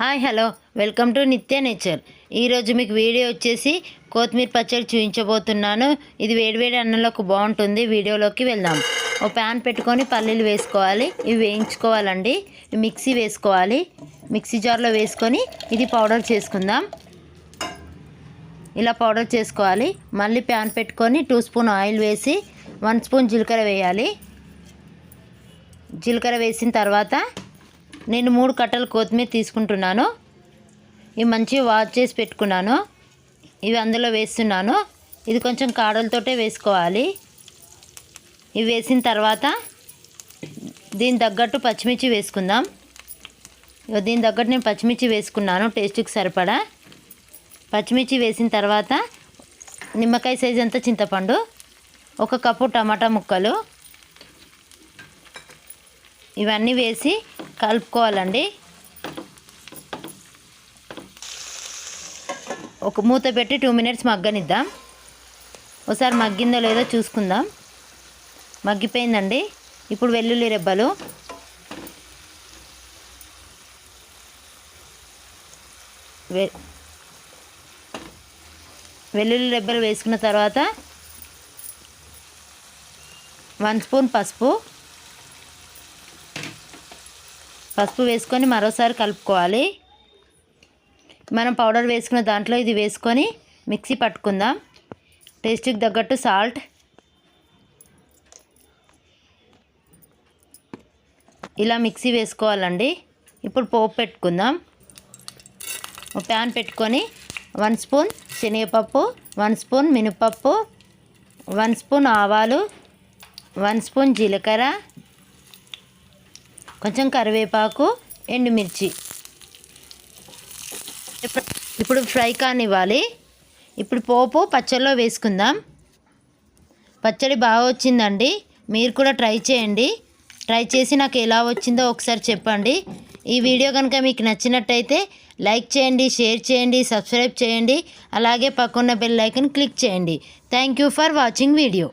Hi hello. Welcome to Nithya nature. ఈరోజు మీకు video వచ్చేసి కొత్తిమీర పచ్చడి చూపించబోతున్నాను ఇది వేడివేడి అన్నంలోకి బాగుంటుంది. వీడియోలోకి వెళ్దాం. ఓ ప్యాన్ పెట్టుకొని పల్లీలు వేసుకోవాలి. ఇవి వేయించుకోవాలండి. మిక్సీ వేసుకోవాలి. మిక్సీ జార్లో వేసుకొని ఇది పౌడర్ చేసుకుందాం. ఇలా పౌడర్ చేసుకోవాలి. మళ్ళీ ప్యాన్ పెట్టుకొని టూ స్పూన్ ఆయిల్ వేసి వన్ స్పూన్ జీలకర్ర వేయాలి. జీలకర్ర వేసిన తర్వాత నేను మూడు కట్టలు కొత్తిమీర తీసుకుంటున్నాను. ఇవి మంచిగా వాష్ చేసి పెట్టుకున్నాను. ఇవి అందులో వేస్తున్నాను. ఇది కొంచెం కాడలతోటే వేసుకోవాలి. ఇవి వేసిన తర్వాత దీని తగ్గట్టు పచ్చిమిర్చి వేసుకుందాం. దీని తగ్గట్టు నేను పచ్చిమిర్చి వేసుకున్నాను టేస్ట్కి సరిపడా. పచ్చిమిర్చి వేసిన తర్వాత నిమ్మకాయ సైజ్ అంతా చింతపండు. ఒక కప్పు టమాటా ముక్కలు. ఇవన్నీ వేసి కలుపుకోవాలండి. ఒక మూత పెట్టి టూ మినిట్స్ మగ్గనిద్దాం. ఒకసారి మగ్గిందో లేదో చూసుకుందాం. మగ్గిపోయిందండి. ఇప్పుడు వెల్లుల్లి రెబ్బలు. వె వెల్లుల్లి రెబ్బలు వేసుకున్న తర్వాత వన్ స్పూన్ పసుపు. పసుపు వేసుకొని మరోసారి కలుపుకోవాలి. మనం పౌడర్ వేసుకున్న దాంట్లో ఇది వేసుకొని మిక్సీ పట్టుకుందాం. టేస్ట్కి తగ్గట్టు సాల్ట్. ఇలా మిక్సీ వేసుకోవాలండి. ఇప్పుడు పోపు పెట్టుకుందాం. ఒక ప్యాన్ పెట్టుకొని వన్ స్పూన్ శనగపప్పు వన్ స్పూన్ మినపప్పు వన్ స్పూన్ ఆవాలు వన్ స్పూన్ జీలకర్ర కొంచెం కరివేపాకు ఎండుమిర్చి. ఇప్పుడు ఫ్రై కానివ్వాలి. ఇప్పుడు పోపు పచ్చడిలో వేసుకుందాం. పచ్చడి బాగా వచ్చిందండి. మీరు కూడా ట్రై చేయండి. ట్రై చేసి నాకు ఎలా వచ్చిందో ఒకసారి చెప్పండి. ఈ వీడియో కనుక మీకు నచ్చినట్టయితే లైక్ చేయండి షేర్ చేయండి సబ్స్క్రైబ్ చేయండి. అలాగే పక్కన్న బెల్ ఐకన్ క్లిక్ చేయండి. Thank you for watching video.